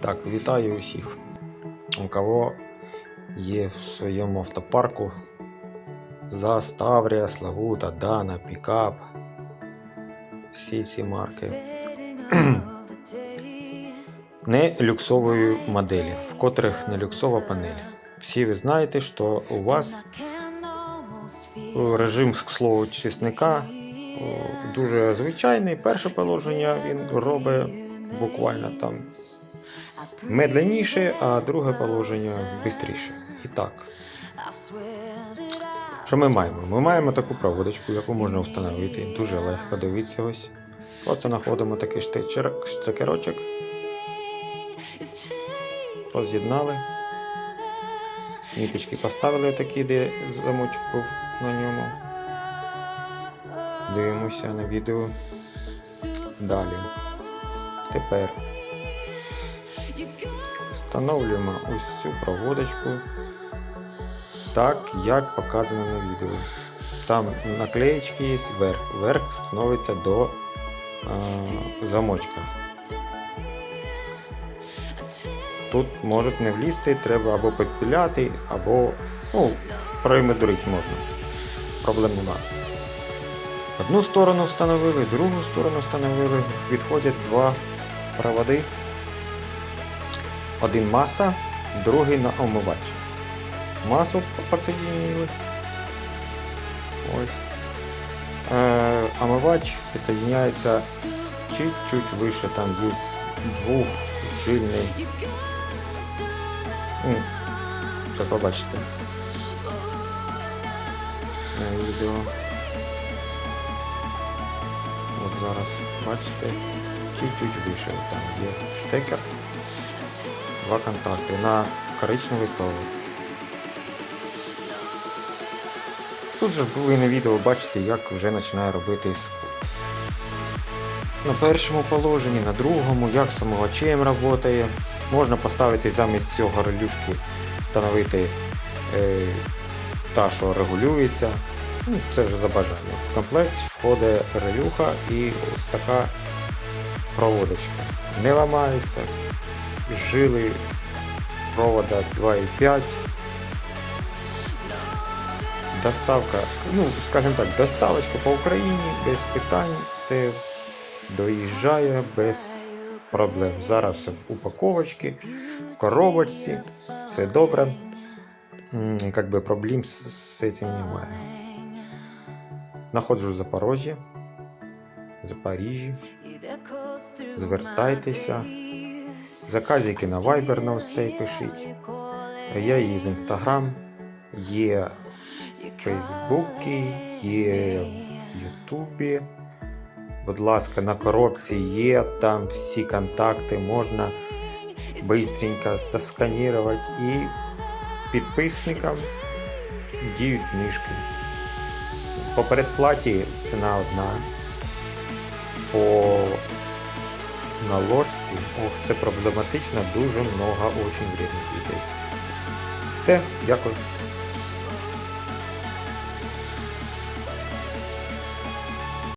Так, вітаю усіх. У кого є в своєму автопарку Заставрія, Славута, Дана, Пікап. Всі ці марки. Не люксової моделі, в котрих не люксова панель. Всі ви знаєте, що у вас режим к слову чесника дуже звичайний. Перше положення він робить буквально там медленніше, а друге положення швидше. І так, що ми маємо? Ми маємо таку проводочку, яку можна встановити дуже легко. Дивіться ось. Просто знаходимо такий штекер- штекерочок, роз'єднали. Ніточки поставили такі, де замочок був на ньому. Дивимося на відео. Далі. Тепер встановлюємо ось цю проводочку так, як показано на відео. Там наклеєчки є вверх. Вверх становиться до а, замочка. Тут можуть не влізти, треба або підпіляти, або ну, проімедрити можна. Проблем немає. Одну сторону встановили, другу сторону встановили. Відходять два проводи. Один маса, другий на омивач. Масу підсоединили. Ось. Е, омивач підсоединяється чуть-чуть вище, там є двохжильний. М, Що побачите на відео. От зараз бачите, чуть-чуть вище. Там є штекер, два контакти на коричневий провод. Тут же ви на відео бачите, як вже починає робити скло. На першому положенні, на другому, як з омивачем працює. Можна поставити замість цього релюшки, встановити е, та, що регулюється. Ну, це вже за бажанням. В комплект входить релюха і ось така проводочка. Не ламається. Жили провода 2,5. Доставка, ну, скажімо так, доставочка по Україні без питань, все доїжджає без проблем. Зараз все в упаковочці, в коробочці, все добре. Как би проблем з, з цим немає. Находжу в Запорожжі, Запоріжжі. Звертайтеся. Заказики на Viber на ось цей пишіть. Я її в Instagram, є в Фейсбуці, є в Ютубі. Будь ласка, на коробці є там всі контакти, можна быстренько засканувати і підписникам діють книжки. По передплаті ціна одна. По наложці, ох, це проблематично, дуже много очень вредних людей. Все, дякую.